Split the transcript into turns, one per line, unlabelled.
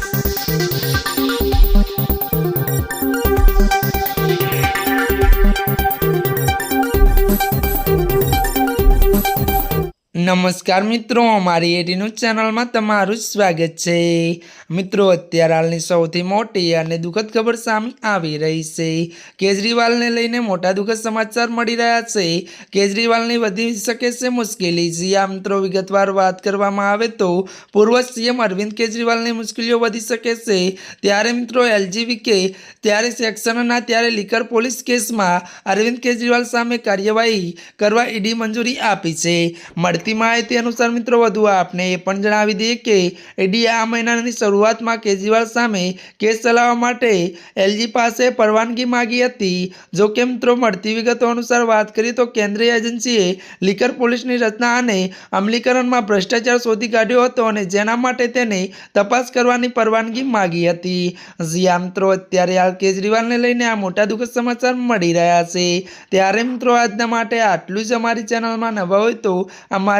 Thank નમસ્કાર મિત્રો, અમારી એટીનું ચેનલમાં તમારું સ્વાગત છે. મિત્રો, અત્યારે હાલની સૌથી મોટી અને દુઃખદ ખબર સામે આવી રહી છે. કેજરીવાલને લઈને મોટા દુઃખદ સમાચાર મળી રહ્યા છે. કેજરીવાલની વધી શકે છે મુશ્કેલી. જી આ મિત્રો, વિગતવાર વાત કરવામાં આવે તો પૂર્વ સીએમ અરવિંદ કેજરીવાલની મુશ્કેલીઓ વધી શકે છે. ત્યારે મિત્રો એલજીવીકે ત્યારે સેક્શનના, ત્યારે લીકર પોલીસ કેસમાં અરવિંદ કેજરીવાલ સામે કાર્યવાહી કરવા ઈડી મંજૂરી આપી છે. મળતી માહિતી અનુસાર મિત્રો, વધુ આપને એ પણ જણાવી દઈએ કે ઈડીએ આ મહિનાની શરૂઆતમાં કેજરીવાલ સામે કેસ ચલાવવા માટે એલજી પાસે પરવાનગી માગી હતી. જો કે મિત્રો, મળતી વિગતો અનુસાર વાત કરીએ તો કેન્દ્રીય એજન્સીએ લીકર પોલીસની રચના અને અમલીકરણમાં ભ્રષ્ટાચાર શોધી કાઢ્યો હતો અને જેના માટે તેને તપાસ કરવાની પરવાનગી માગી હતી. જ્યાં મિત્રો, અત્યારે હાલ કેજરીવાલને લઈને આ મોટા દુઃખદ સમાચાર મળી રહ્યા છે. ત્યારે મિત્રો, આજના માટે આટલું જ અમારી ચેનલમાં નવા હોય તો અમારી